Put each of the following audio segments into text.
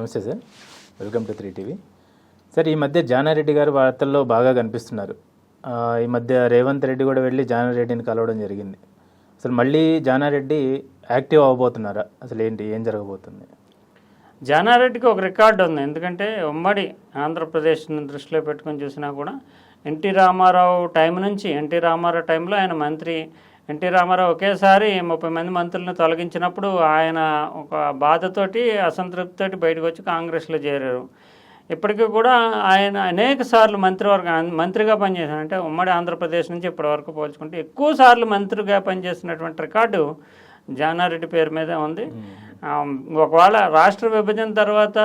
నమస్తే sir. Welcome to three TV. Sir ఈ మధ్య జానారెడ్డి గారు వార్తల్లో బాగా కనిపిస్తున్నారు. ఈ మధ్య రేవంత్ రెడ్డి కూడా వెళ్ళి జానారెడ్డిని కలవడం జరిగింది. అసలు మళ్ళీ జానారెడ్డి యాక్టివ్ అవ్వబోతున్నారా అసలు ఏంటి ఏం జరగబోతుంది? జానారెడ్డికి ఒక రికార్డు ఉంది. ఎందుకంటే ఉమ్మడి ఆంధ్రప్రదేశ్ని దృష్టిలో పెట్టుకొని చూసినా కూడా ఎన్టీ రామారావు టైం నుంచి ఎన్టీ రామారావు టైంలో ఆయన మంత్రి ఎన్టీ రామారావు ఒకేసారి ముప్పై మంది మంత్రులను తొలగించినప్పుడు ఆయన ఒక బాధతోటి అసంతృప్తితోటి బయటకు వచ్చి కాంగ్రెస్లో చేరారు. ఇప్పటికీ కూడా ఆయన అనేక సార్లు మంత్రివర్గ మంత్రిగా పనిచేశారు. అంటే ఉమ్మడి ఆంధ్రప్రదేశ్ నుంచి ఇప్పటివరకు పోల్చుకుంటే ఎక్కువ సార్లు మంత్రిగా పనిచేసినటువంటి రికార్డు జానారెడ్డి పేరు మీదే ఉంది. ఒకవేళ రాష్ట్ర విభజన తర్వాత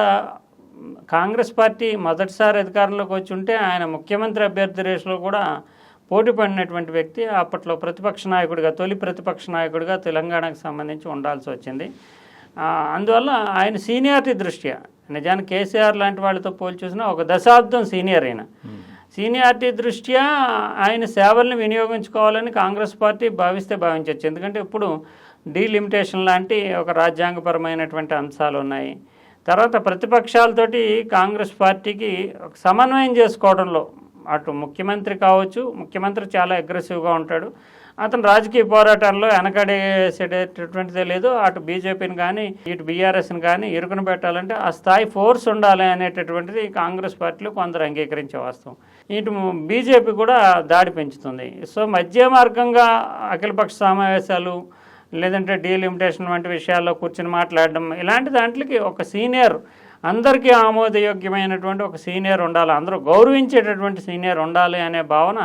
కాంగ్రెస్ పార్టీ మొదటిసారి అధికారంలోకి వచ్చి ఉంటే ఆయన ముఖ్యమంత్రి అభ్యర్థి రేసులో కూడా పోటీ పడినటువంటి వ్యక్తి అప్పట్లో ప్రతిపక్ష నాయకుడిగా తొలి ప్రతిపక్ష నాయకుడిగా తెలంగాణకు సంబంధించి ఉండాల్సి వచ్చింది. అందువల్ల ఆయన సీనియారిటీ దృష్ట్యా నిజానికి కేసీఆర్ లాంటి వాళ్ళతో పోల్చి చూసినా ఒక దశాబ్దం సీనియర్ అయిన సీనియారిటీ దృష్ట్యా ఆయన సేవల్ని వినియోగించుకోవాలని కాంగ్రెస్ పార్టీ భావిస్తే భావించవచ్చు ఎందుకంటే ఇప్పుడు డీలిమిటేషన్ లాంటి ఒక రాజ్యాంగపరమైనటువంటి అంశాలు ఉన్నాయి. తర్వాత ప్రతిపక్షాలతోటి కాంగ్రెస్ పార్టీకి ఒక సమన్వయం చేసుకోవడంలో అటు ముఖ్యమంత్రి కావచ్చు ముఖ్యమంత్రి చాలా అగ్రెసివ్గా ఉంటాడు. అతను రాజకీయ పోరాటాల్లో వెనకడేసేటటువంటిదే లేదు. అటు బీజేపీని కానీ ఇటు బీఆర్ఎస్ని కానీ ఇరుకును పెట్టాలంటే ఆ స్థాయి ఫోర్స్ ఉండాలి అనేటటువంటిది కాంగ్రెస్ పార్టీలో కొందరు అంగీకరించే వాస్తవం. ఇటు బీజేపీ కూడా దాడి పెంచుతుంది. సో మధ్య మార్గంగా అఖిలపక్ష సమావేశాలు లేదంటే డీలిమిటేషన్ వంటి విషయాల్లో కూర్చొని మాట్లాడడం ఇలాంటి దాంట్లకి ఒక సీనియర్ అందరికీ ఆమోదయోగ్యమైనటువంటి ఒక సీనియర్ ఉండాలి. అందరూ గౌరవించేటటువంటి సీనియర్ ఉండాలి అనే భావన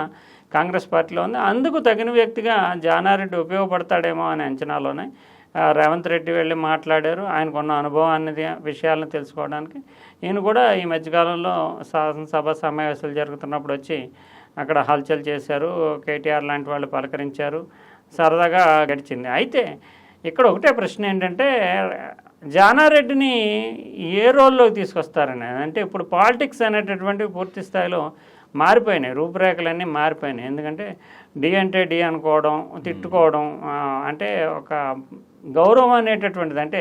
కాంగ్రెస్ పార్టీలో ఉంది. అందుకు తగిన వ్యక్తిగా జానారెడ్డి ఉపయోగపడతాడేమో అనే అంచనాలోనే రేవంత్ రెడ్డి వెళ్ళి మాట్లాడారు. ఆయనకున్న అనుభవాన్ని విషయాలను తెలుసుకోవడానికి. ఈయన కూడా ఈ మధ్యకాలంలో శాసనసభ సమావేశాలు జరుగుతున్నప్పుడు వచ్చి అక్కడ హల్చల్ చేశారు. కేటీఆర్ లాంటి వాళ్ళు పలకరించారు. సరదాగా గడిచింది. అయితే ఇక్కడ ఒకటే ప్రశ్న ఏంటంటే జానారెడ్డిని ఏ రోల్లోకి తీసుకొస్తారని? అంటే ఇప్పుడు పాలిటిక్స్ అనేటటువంటి పూర్తి స్థాయిలో మారిపోయినాయి రూపురేఖలన్నీ మారిపోయినాయి. ఎందుకంటే డి అంటే డి అనుకోవడం తిట్టుకోవడం అంటే ఒక గౌరవం అనేటటువంటిది. అంటే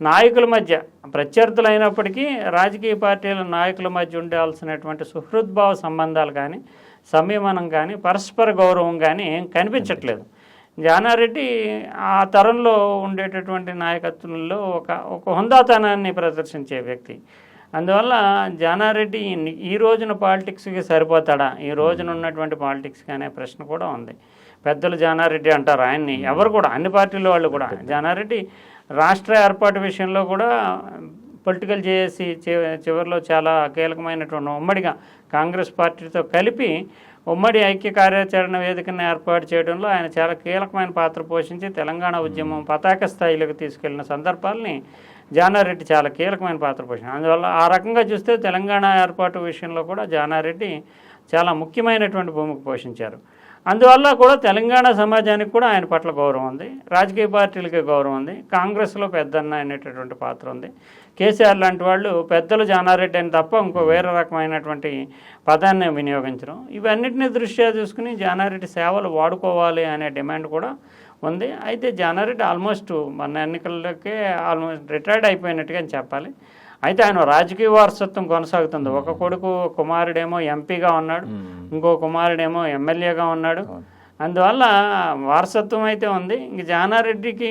నాయకుల మధ్య ప్రత్యర్థులు అయినప్పటికీ రాజకీయ పార్టీల నాయకుల మధ్య ఉండాల్సినటువంటి సుహృద్భావ సంబంధాలు కానీ సంయమనం కానీ పరస్పర గౌరవం కానీ ఏం కనిపించట్లేదు. జానారెడ్డి ఆ తరంలో ఉండేటటువంటి నాయకత్వంలో ఒక ఒక హుందాతనాన్ని ప్రదర్శించే వ్యక్తి. అందువల్ల జానారెడ్డి ఈ- రోజున పాలిటిక్స్కి సరిపోతాడా? ఈ రోజున ఉన్నటువంటి పాలిటిక్స్కి అనే ప్రశ్న కూడా ఉంది. పెద్దలు జానారెడ్డి అంటారు ఆయన్ని. ఎవరు కూడా అన్ని పార్టీల వాళ్ళు కూడా. జానారెడ్డి రాష్ట్ర ఏర్పాటు విషయంలో కూడా పొలిటికల్ చేసి చివరిలో చాలా కీలకమైనటువంటి ఉమ్మడిగా కాంగ్రెస్ పార్టీతో కలిపి ఉమ్మడి ఐక్య కార్యాచరణ వేదికను ఏర్పాటు చేయడంలో ఆయన చాలా కీలకమైన పాత్ర పోషించి తెలంగాణ ఉద్యమం పతాక స్థాయిలోకి తీసుకెళ్ళిన సందర్భాల్ని జానారెడ్డి చాలా కీలకమైన పాత్ర పోషించారు. అందువల్ల ఆ రకంగా చూస్తే తెలంగాణ ఏర్పాటు విషయంలో కూడా జానారెడ్డి చాలా ముఖ్యమైనటువంటి భూమికి పోషించారు. అందువల్ల కూడా తెలంగాణ సమాజానికి కూడా ఆయన పట్ల గౌరవం ఉంది. రాజకీయ పార్టీలకి గౌరవం ఉంది. కాంగ్రెస్లో పెద్దన్న అనేటటువంటి పాత్ర ఉంది. కేసీఆర్ లాంటి వాళ్ళు పెద్దలు జానారెడ్డి అని తప్ప ఇంకో వేరే రకమైనటువంటి పదాన్ని వినియోగించడం ఇవన్నిటిని దృష్ట్యా చూసుకుని జానారెడ్డి సేవలు వాడుకోవాలి అనే డిమాండ్ కూడా ఉంది. అయితే జానారెడ్డి ఆల్మోస్ట్ మన ఎన్నికలకే ఆల్మోస్ట్ రిటైర్డ్ అయిపోయినట్టుగా అని చెప్పాలి. అయితే ఆయన రాజకీయ వారసత్వం కొనసాగుతుంది. ఒక కొడుకు కుమారుడేమో ఎంపీగా ఉన్నాడు ఇంకో కుమారుడేమో ఎమ్మెల్యేగా ఉన్నాడు. అందువల్ల వారసత్వం అయితే ఉంది. ఇంక జానారెడ్డికి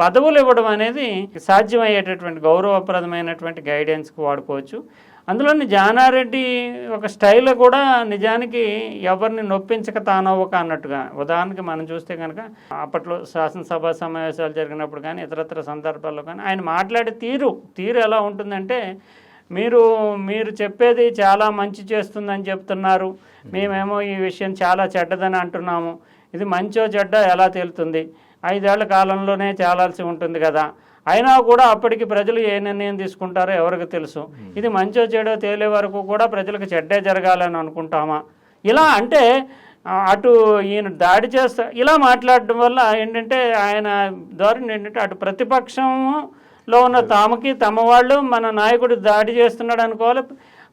పదవులు ఇవ్వడం అనేది సాధ్యమయ్యేటటువంటి గౌరవప్రదమైనటువంటి గైడెన్స్కి వాడుకోవచ్చు. అందులోని జానారెడ్డి ఒక స్టైల్ కూడా నిజానికి ఎవరిని నొప్పించక తానవ్వక అన్నట్టుగా. ఉదాహరణకి మనం చూస్తే కనుక అప్పట్లో శాసనసభ సమావేశాలు జరిగినప్పుడు కానీ ఇతరత్ర సందర్భాల్లో కానీ ఆయన మాట్లాడే తీరు తీరు ఎలా ఉంటుందంటే మీరు మీరు చెప్పేది చాలా మంచి చేస్తుందని చెప్తున్నారు. మేమేమో ఈ విషయం చాలా చెడ్డదని అంటున్నాము. ఇది మంచో చెడ్డ ఎలా తేలుతుంది? ఐదేళ్ళ కాలంలోనే తేలాల్సి ఉంటుంది కదా. అయినా కూడా అప్పటికి ప్రజలు ఏ నిర్ణయం తీసుకుంటారో ఎవరికి తెలుసు. ఇది మంచో చెడో తేలే వరకు కూడా ప్రజలకు చెడ్డే జరగాలని అనుకుంటామా? ఇలా అంటే అటు ఈయన దాడి చేస్తా ఇలా మాట్లాడడం వల్ల ఏంటంటే ఆయన ధోరణి ఏంటంటే అటు ప్రతిపక్షము లో ఉన్న తామకి తమ వాళ్ళు మన నాయకుడు దాడి చేస్తున్నాడు అనుకోవాలి.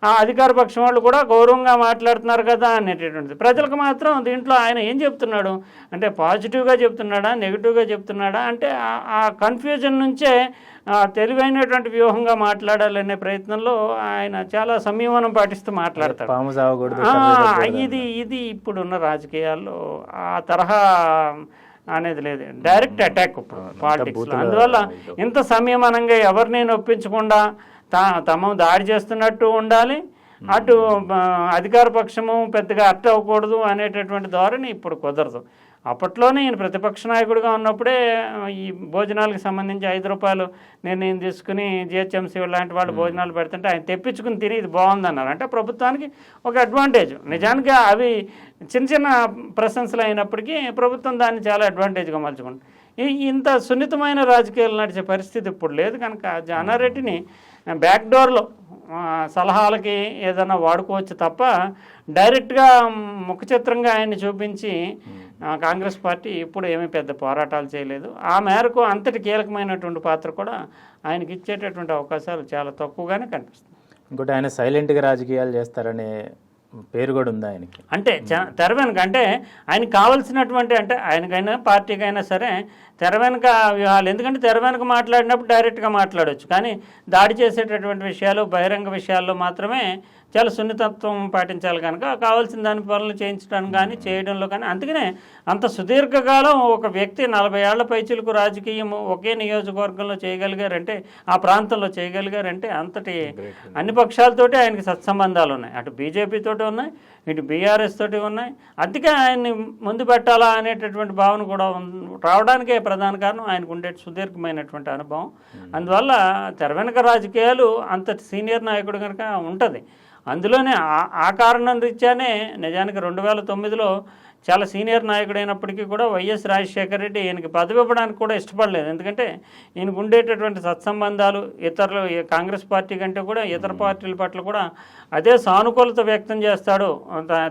అధికార పక్షం వాళ్ళు కూడా గౌరవంగా మాట్లాడుతున్నారు కదా అనేటటువంటిది. ప్రజలకు మాత్రం దీంట్లో ఆయన ఏం చెప్తున్నాడు? అంటే పాజిటివ్గా చెప్తున్నాడా? నెగిటివ్గా చెప్తున్నాడా? అంటే ఆ- ఆ కన్ఫ్యూజన్ నుంచే ఆ, తెలివైనటువంటి వ్యూహంగా మాట్లాడాలనే ప్రయత్నంలో ఆయన చాలా సంయమనం పాటిస్తూ మాట్లాడతాడు. పాము సాగకూడదు ఆ. ఇది ఇది ఇప్పుడున్న రాజకీయాల్లో ఆ తరహా అనేది లేదు. డైరెక్ట్ అటాక్ ఇప్పుడు పాలిటిక్స్ అందువల్ల ఇంత సంయమనంగా ఎవరిని నొప్పించకుండా తమ దాడి చేస్తున్నట్టు ఉండాలి. అటు అధికార పక్షము పెద్దగా అట్ట అవ్వకూడదు అనేటటువంటి ధోరణి ఇప్పుడు కుదరదు. అప్పట్లోనే ఈయన ప్రతిపక్ష నాయకుడిగా ఉన్నప్పుడే ఈ భోజనాలకు సంబంధించి ఐదు రూపాయలు నిర్ణయం తీసుకుని జిహెచ్ఎంసీ లాంటి వాళ్ళు భోజనాలు పెడుతుంటే ఆయన తెప్పించుకుని తిని ఇది బాగుందన్నారు. అంటే ప్రభుత్వానికి ఒక అడ్వాంటేజ్. నిజానికి అవి చిన్న చిన్న ప్రశంసలు అయినప్పటికీ ప్రభుత్వం దాన్ని చాలా అడ్వాంటేజ్గా మలుచుకుంటుంది ఇంత సున్నితమైన రాజకీయాలు నడిచే పరిస్థితి ఇప్పుడు లేదు కనుక జానారెడ్డిని బ్యాక్ డోర్లో ఆ, సలహాలకి ఏదైనా వాడుకోవచ్చు తప్ప డైరెక్ట్గా ముఖ చిత్రంగా ఆయన్ని చూపించి కాంగ్రెస్ పార్టీ ఇప్పుడు ఏమీ పెద్ద పోరాటాలు చేయలేదు. ఆ మేరకు అంతటి కీలకమైనటువంటి పాత్ర కూడా ఆయనకి ఇచ్చేటటువంటి అవకాశాలు చాలా తక్కువగానే కనిపిస్తుంది ఇంకోటి ఆయన సైలెంట్గా రాజకీయాలు చేస్తారనే పేరు కూడా ఉంది ఆయనకి? అంటే చ- తెర వెనుక అంటే ఆయనకు కావాల్సినటువంటి అంటే ఆయనకైనా పార్టీకైనా సరే తెర వెనుక వ్యూహాలు ఎందుకంటే తెర వెనుక మాట్లాడినప్పుడు డైరెక్ట్గా మాట్లాడవచ్చు కానీ దాడి చేసేటటువంటి విషయాలు బహిరంగ విషయాల్లో మాత్రమే చాలా సున్నితత్వం పాటించాలి కనుక కావాల్సిన దాని పనులు చేయించడానికి కానీ చేయడంలో కానీ. అందుకనే అంత సుదీర్ఘకాలం ఒక వ్యక్తి నలభై ఏళ్ళ పైచులకు రాజకీయం ఒకే నియోజకవర్గంలో చేయగలిగారంటే ఆ ప్రాంతంలో చేయగలిగారంటే అంతటి అన్ని పక్షాలతోటి ఆయనకి సత్సంబంధాలు ఉన్నాయి. అటు బీజేపీ తోటి ఉన్నాయి ఇటు బీఆర్ఎస్ తోటి ఉన్నాయి. అందుకే ఆయన్ని ముందు పెట్టాలా అనేటటువంటి భావన కూడా రావడానికే ప్రధాన కారణం ఆయనకు ఉండే సుదీర్ఘమైనటువంటి అనుభవం. అందువల్ల తెర వెనుక రాజకీయాలు అంత సీనియర్ నాయకుడు కనుక ఉంటుంది. అందులోనే ఆ- కారణం రీత్యానే నిజానికి రెండు వేల తొమ్మిదిలో చాలా సీనియర్ నాయకుడైనప్పటికీ కూడా వైఎస్ రాజశేఖర రెడ్డి ఈయనకి పదవి ఇవ్వడానికి కూడా ఇష్టపడలేదు. ఎందుకంటే ఈయనకు ఉండేటటువంటి సత్సంబంధాలు ఇతరులు కాంగ్రెస్ పార్టీ కంటే కూడా ఇతర పార్టీల పట్ల కూడా అదే సానుకూలత వ్యక్తం చేస్తాడు.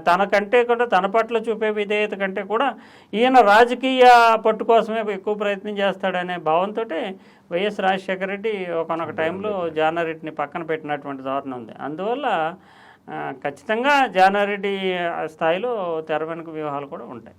తనకంటే కూడా తన పట్ల చూపే విధేయత కంటే కూడా ఈయన రాజకీయ పట్టు కోసమే ఎక్కువ ప్రయత్నం చేస్తాడనే భావంతో వైఎస్ రాజశేఖర రెడ్డి ఒకనొక టైంలో జానారెడ్డిని పక్కన పెట్టినటువంటి ధోరణి ఉంది. అందువల్ల ఖచ్చితంగా జానారెడ్డి స్థాయిలో తెర వెనుక వ్యూహాలు కూడా ఉంటాయి.